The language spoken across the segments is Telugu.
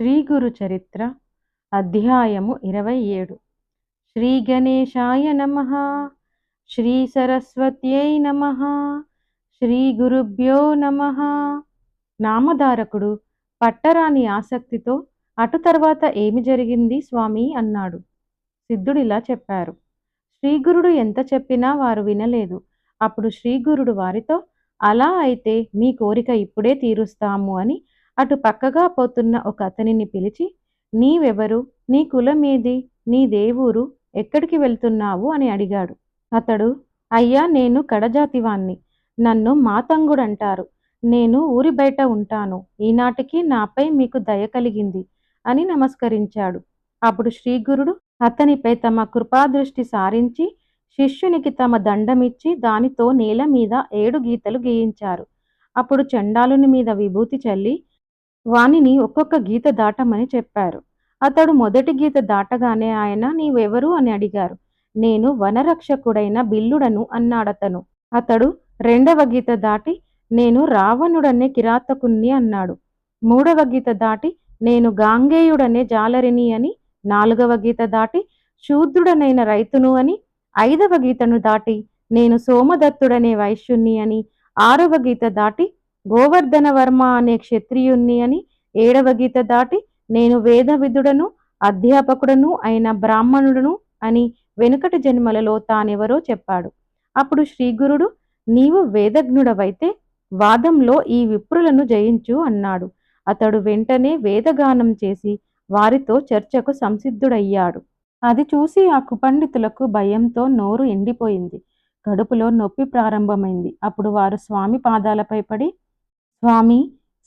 శ్రీ గురు చరిత్ర అధ్యాయము ఇరవై ఏడు. శ్రీ గణేశాయ నమ. శ్రీ సరస్వత్యై నమ. శ్రీ గురుభ్యో నమ. నామధారకుడు పట్టరాని ఆసక్తితో అటు తర్వాత ఏమి జరిగింది స్వామి అన్నాడు. సిద్ధుడిలా చెప్పారు. శ్రీగురుడు ఎంత చెప్పినా వారు వినలేదు. అప్పుడు శ్రీగురుడు వారితో అలా అయితే మీ కోరిక ఇప్పుడే తీరుస్తాము అని అటు పక్కగా పోతున్న ఒక అతనిని పిలిచి నీవెవరు? నీ కులమేది నీ దేవురు? ఎక్కడికి వెళ్తున్నావు? అని అడిగాడు. అతడు అయ్యా నేను కడజాతివాణ్ణి. నన్ను మాతంగుడంటారు. నేను ఊరి బయట ఉంటాను. ఈనాటికి నాపై మీకు దయ కలిగింది అని నమస్కరించాడు. అప్పుడు శ్రీగురుడు అతనిపై తమ కృపాదృష్టి సారించి శిష్యునికి తమ దండమిచ్చి దానితో నేల మీద ఏడు గీతలు గీయించారు. అప్పుడు చండాలుని మీద విభూతి చల్లి వానిని ఒక్కొక్క గీత దాటమని చెప్పారు. అతడు మొదటి గీత దాటగానే ఆయన నీవెవరు? అని అడిగారు. నేను వనరక్షకుడైన బిల్లుడను అన్నాడతను. అతడు రెండవ గీత దాటి నేను రావణుడనే కిరాతకుణ్ణి అన్నాడు. మూడవ గీత దాటి నేను గాంగేయుడనే జాలరిని అని. నాలుగవ గీత దాటి శూద్రుడనైన రైతును అని. ఐదవ గీతను దాటి నేను సోమదత్తుడనే వైశ్యుణ్ణి అని. ఆరవ గీత దాటి గోవర్ధన వర్మ అనే క్షత్రియుణ్ణి అని ఏడవ గీత దాటి నేను వేదవిధుడను అధ్యాపకుడను అయిన బ్రాహ్మణుడును అని వెనుకటి జన్మలలో తానెవరో చెప్పాడు. అప్పుడు శ్రీగురుడు నీవు వేదజ్ఞుడవైతే వాదంలో ఈ విప్రులను జయించు అన్నాడు. అతడు వెంటనే వేదగానం చేసి వారితో చర్చకు సంసిద్ధుడయ్యాడు. అది చూసి ఆ కుపండితులకు భయంతో నోరు ఎండిపోయింది. కడుపులో నొప్పి ప్రారంభమైంది. అప్పుడు వారు స్వామి పాదాలపై పడి స్వామి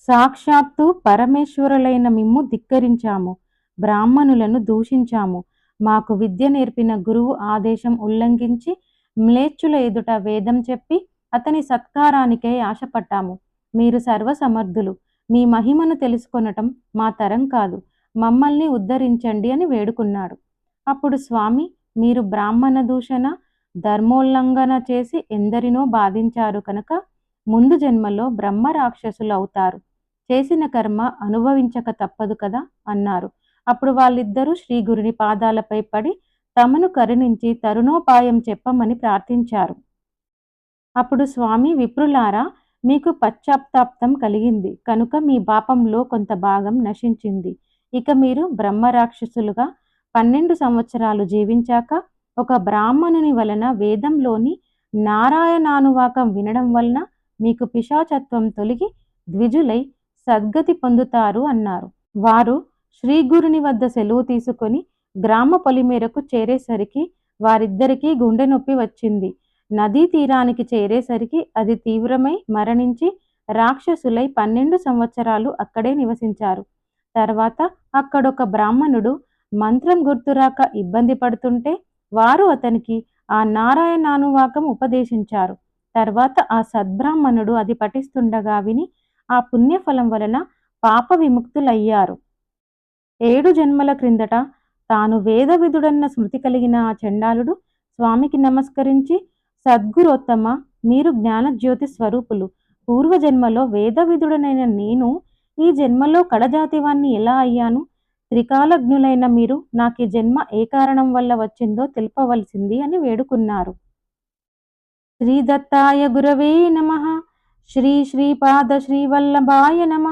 సాక్షాత్తు పరమేశ్వరులైన మిమ్ము ధిక్కరించాము బ్రాహ్మణులను దూషించాము. మాకు విద్య నేర్పిన గురువు ఆదేశం ఉల్లంఘించి మ్లేచ్చుల ఎదుట వేదం చెప్పి అతని సత్కారానికే ఆశపట్టాము మీరు సర్వసమర్థులు. మీ మహిమను తెలుసుకొనటం మా తరం కాదు. మమ్మల్ని ఉద్ధరించండి అని వేడుకున్నాడు. అప్పుడు స్వామి మీరు బ్రాహ్మణ దూషణ ధర్మోల్లంఘన చేసి ఎందరినో బాధించారు కనుక ముందు జన్మలో బ్రహ్మ రాక్షసులు అవుతారు. చేసిన కర్మ అనుభవించక తప్పదు కదా? అన్నారు. అప్పుడు వాళ్ళిద్దరూ శ్రీ గురుని పాదాలపై పడి తమను కరుణించి తరుణోపాయం చెప్పమని ప్రార్థించారు. అప్పుడు స్వామి విప్రులారా మీకు పశ్చాత్తాప్తం కలిగింది. కనుక మీ పాపంలో కొంత భాగం నశించింది. ఇక మీరు బ్రహ్మరాక్షసులుగా పన్నెండు సంవత్సరాలు జీవించాక ఒక బ్రాహ్మణుని వలన వేదంలోని నారాయణానువాకం వినడం వలన మీకు పిశాచత్వం తొలగి ద్విజులై సద్గతి పొందుతారు అన్నారు. వారు శ్రీగురుని వద్ద సెలవు తీసుకొని గ్రామ పొలిమేరకు చేరేసరికి వారిద్దరికీ గుండె నొప్పి వచ్చింది. నదీ తీరానికి చేరేసరికి అది తీవ్రమై మరణించి రాక్షసులై పన్నెండు సంవత్సరాలు అక్కడే నివసించారు. తర్వాత అక్కడొక బ్రాహ్మణుడు మంత్రం గుర్తురాక ఇబ్బంది పడుతుంటే వారు అతనికి ఆ నారాయణానువాకం ఉపదేశించారు. తర్వాత ఆ సద్బ్రాహ్మణుడు అది పఠిస్తుండగా విని ఆ పుణ్యఫలం వలన పాప విముక్తులయ్యారు. ఏడు జన్మల క్రిందట తాను వేదవిధుడన్న స్మృతి కలిగిన ఆ చండాలుడు స్వామికి నమస్కరించి సద్గురోత్తమ మీరు జ్ఞానజ్యోతి స్వరూపులు. పూర్వజన్మలో వేదవిధుడనైన నేను ఈ జన్మలో కడజాతివాన్ని ఎలా అయ్యాను? త్రికాలజ్ఞులైన మీరు నాకు ఈ జన్మ ఏ కారణం వల్ల వచ్చిందో తెలుపవలసింది అని వేడుకున్నారు. శ్రీ దత్తాయ గురవే నమ శ్రీ శ్రీపాద శ్రీవల్లభాయ నమ